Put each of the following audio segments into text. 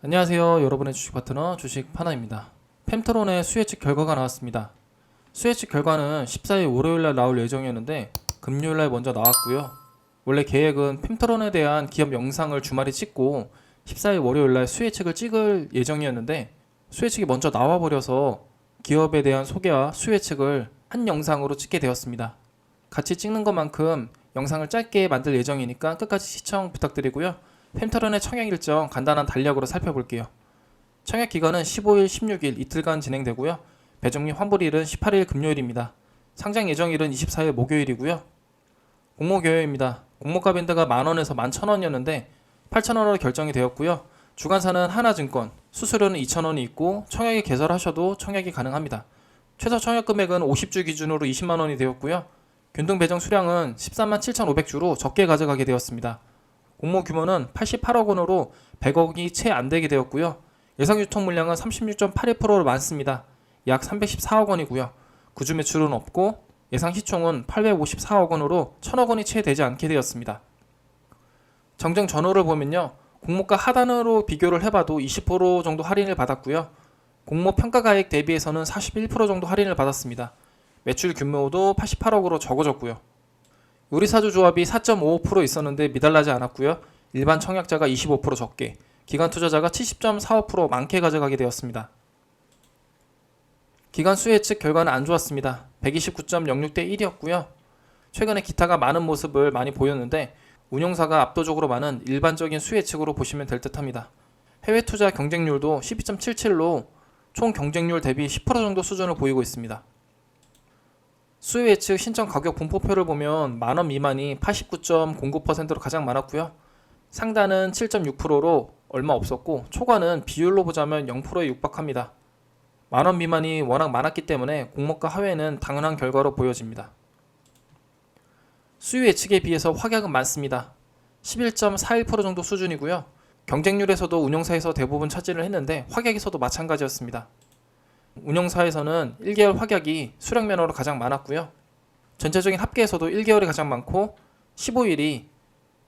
안녕하세요. 여러분의 주식 파트너 주식 파나입니다. 펜트론의 수혜 측 결과가 나왔습니다. 수혜 측 결과는 14일 월요일 날 나올 예정이었는데 금요일 날 먼저 나왔고요. 원래 계획은 펜트론에 대한 기업 영상을 주말에 찍고 14일 월요일 날 수혜 측을 찍을 예정이었는데 수혜 측이 먼저 나와 버려서 기업에 대한 소개와 수혜 측을 한 영상으로 찍게 되었습니다. 같이 찍는 것만큼 영상을 짧게 만들 예정이니까 끝까지 시청 부탁드리고요. 펜터런의 청약 일정 간단한 단력으로 살펴볼게요. 청약 기간은 15일, 16일 이틀간 진행되고요. 배정 및 환불일은 18일 금요일입니다. 상장 예정일은 24일 목요일이고요. 공모 교회입니다. 공모가 밴드가 만원에서 11,000원이었는데 8,000원으로 결정이 되었고요. 주간사는 하나증권, 수수료는 2,000원이 있고 청약에 개설하셔도 청약이 가능합니다. 최저 청약 금액은 50주 기준으로 20만 원이 되었고요. 균등 배정 수량은 13만 7,500주로 적게 가져가게 되었습니다. 공모 규모는 88억 원으로 100억이 채 안 되게 되었고요. 예상 유통 물량은 36.81%로 많습니다. 약 314억 원이고요. 구주 매출은 없고 예상 시총은 854억 원으로 1000억 원이 채 되지 않게 되었습니다. 정정 전후를 보면요. 공모가 하단으로 비교를 해봐도 20% 정도 할인을 받았고요. 공모 평가 가액 대비해서는 41% 정도 할인을 받았습니다. 매출 규모도 88억으로 적어졌고요. 요리사주 조합이 4.55% 있었는데 미달나지 않았고요. 일반 청약자가 25% 적게, 기관 투자자가 70.45% 많게 가져가게 되었습니다. 기관 수혜 측 결과는 안 좋았습니다. 129.06대 1이었고요. 최근에 기타가 많은 모습을 많이 보였는데 운용사가 압도적으로 많은 일반적인 수혜 측으로 보시면 될 듯합니다. 해외 투자 경쟁률도 12.77로 총 경쟁률 대비 10% 정도 수준을 보이고 있습니다. 수혜 측 신청 가격 분포표를 보면 만 원 미만이 89.09%로 가장 많았고요. 상단은 7.6%로 얼마 없었고 초과는 비율로 보자면 0%에 육박합니다. 만 원 미만이 워낙 많았기 때문에 공모가 하회는 당연한 결과로 보여집니다. 수요 예측에 비해서 확약은 많습니다. 11.41% 정도 수준이고요. 경쟁률에서도 운용사에서 대부분 차지를 했는데 확약에서도 마찬가지였습니다. 운영사에서는 1개월 확약이 수령 면허로 가장 많았고요. 전체적인 합계에서도 1개월이 가장 많고 15일이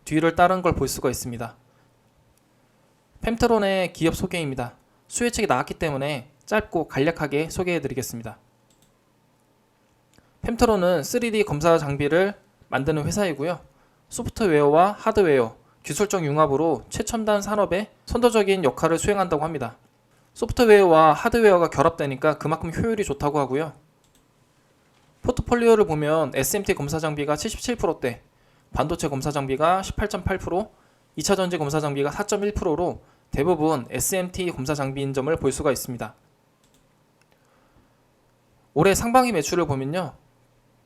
뒤를 따른 걸 볼 수가 있습니다. 펜트론의 기업 소개입니다. 수혜책이 나왔기 때문에 짧고 간략하게 소개해 드리겠습니다. 펜트론은 3D 검사 장비를 만드는 회사이고요. 소프트웨어와 하드웨어, 기술적 융합으로 최첨단 산업에 선도적인 역할을 수행한다고 합니다. 소프트웨어와 하드웨어가 결합되니까 그만큼 효율이 좋다고 하고요. 포트폴리오를 보면 SMT 검사 장비가 77%대, 반도체 검사 장비가 18.8%, 2차 전지 검사 장비가 4.1%로 대부분 SMT 검사 장비인 점을 볼 수가 있습니다. 올해 상반기 매출을 보면요.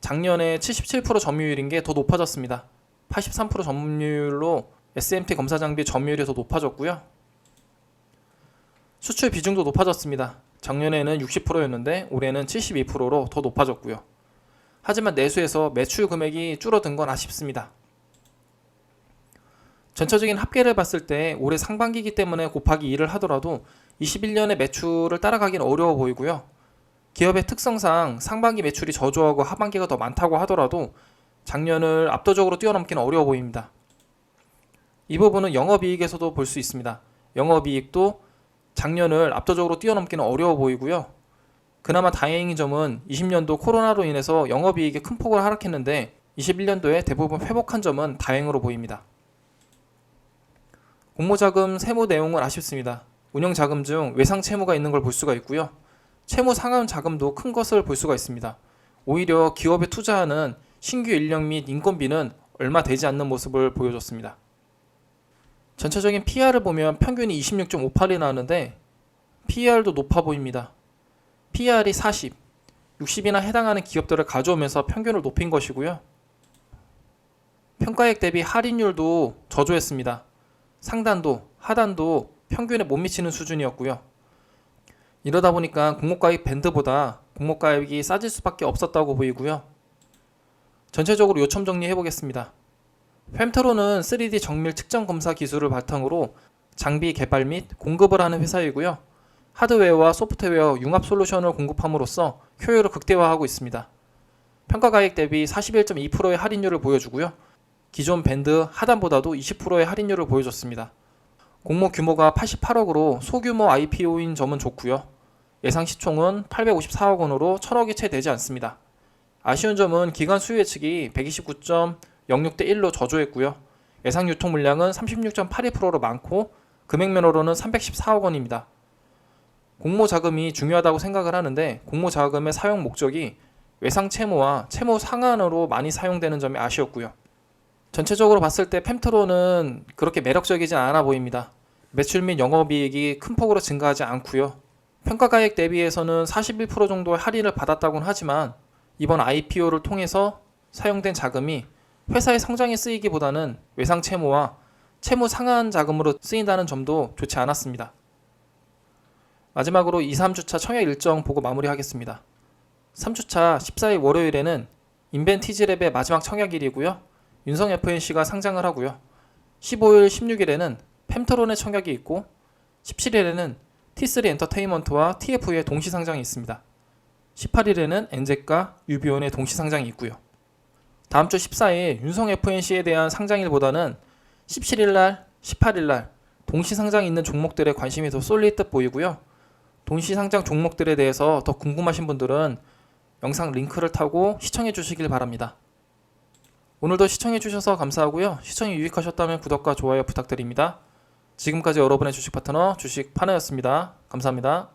작년에 77% 점유율인 게 더 높아졌습니다. 83% 점유율로 SMT 검사 장비 점유율이 더 높아졌고요. 수출 비중도 높아졌습니다. 작년에는 60%였는데 올해는 72%로 더 높아졌고요. 하지만 내수에서 매출 금액이 줄어든 건 아쉽습니다. 전체적인 합계를 봤을 때 올해 상반기이기 때문에 곱하기 2를 하더라도 21년의 매출을 따라가기는 어려워 보이고요. 기업의 특성상 상반기 매출이 저조하고 하반기가 더 많다고 하더라도 작년을 압도적으로 뛰어넘기는 어려워 보입니다. 이 부분은 영업이익에서도 볼 수 있습니다. 영업이익도 작년을 압도적으로 뛰어넘기는 어려워 보이고요. 그나마 다행인 점은 20년도 코로나로 인해서 영업이익이 큰 폭으로 하락했는데 21년도에 대부분 회복한 점은 다행으로 보입니다. 공모자금 세무 내용은 아쉽습니다. 운영자금 중 외상 채무가 있는 걸 볼 수가 있고요. 채무 상환 자금도 큰 것을 볼 수가 있습니다. 오히려 기업에 투자하는 신규 인력 및 인건비는 얼마 되지 않는 모습을 보여줬습니다. 전체적인 PR을 보면 평균이 26.58이 나오는데 PR도 높아 보입니다. PR이 40, 60이나 해당하는 기업들을 가져오면서 평균을 높인 것이고요. 평가액 대비 할인율도 저조했습니다. 상단도 하단도 평균에 못 미치는 수준이었고요. 이러다 보니까 공모가액 밴드보다 공모가액이 싸질 수밖에 없었다고 보이고요. 전체적으로 요점 정리해 보겠습니다. 펨트로는 3D 정밀 측정 검사 기술을 바탕으로 장비 개발 및 공급을 하는 회사이고요. 하드웨어와 소프트웨어 융합 솔루션을 공급함으로써 효율을 극대화하고 있습니다. 평가 가액 대비 41.2%의 할인율을 보여주고요. 기존 밴드 하단보다도 20%의 할인율을 보여줬습니다. 공모 규모가 88억으로 소규모 IPO인 점은 좋고요. 예상 시총은 854억 원으로 1000억이 채 되지 않습니다. 아쉬운 점은 기관 수요 예측이 129.06대 1로 저조했고요. 예상 유통 물량은 36.82%로 많고 금액면으로는 314억 원입니다. 공모 자금이 중요하다고 생각을 하는데 공모 자금의 사용 목적이 외상 채무와 채무 상환으로 많이 사용되는 점이 아쉬웠고요. 전체적으로 봤을 때 펜트로는 그렇게 매력적이진 않아 보입니다. 매출 및 영업이익이 큰 폭으로 증가하지 않고요. 평가가액 대비해서는 41% 정도의 할인을 받았다고는 하지만 이번 IPO를 통해서 사용된 자금이 회사의 성장에 쓰이기보다는 외상 채무와 채무 상환 자금으로 쓰인다는 점도 좋지 않았습니다. 마지막으로 2, 3주차 청약 일정 보고 마무리하겠습니다. 3주차 14일 월요일에는 인벤티지랩의 마지막 청약일이고요. 윤성 FNC가 상장을 하고요. 15일, 16일에는 펜터론의 청약이 있고 17일에는 T3 엔터테인먼트와 TF의 동시 상장이 있습니다. 18일에는 엔젤과 유비온의 동시 상장이 있고요. 다음 주 14일 윤성 FNC에 대한 상장일보다는 17일 날, 18일 날 동시 상장이 있는 종목들에 관심이 더 쏠릴 듯 보이고요. 동시 상장 종목들에 대해서 더 궁금하신 분들은 영상 링크를 타고 시청해 주시길 바랍니다. 오늘도 시청해 주셔서 감사하고요. 시청이 유익하셨다면 구독과 좋아요 부탁드립니다. 지금까지 여러분의 주식 파트너 주식 파너였습니다. 감사합니다.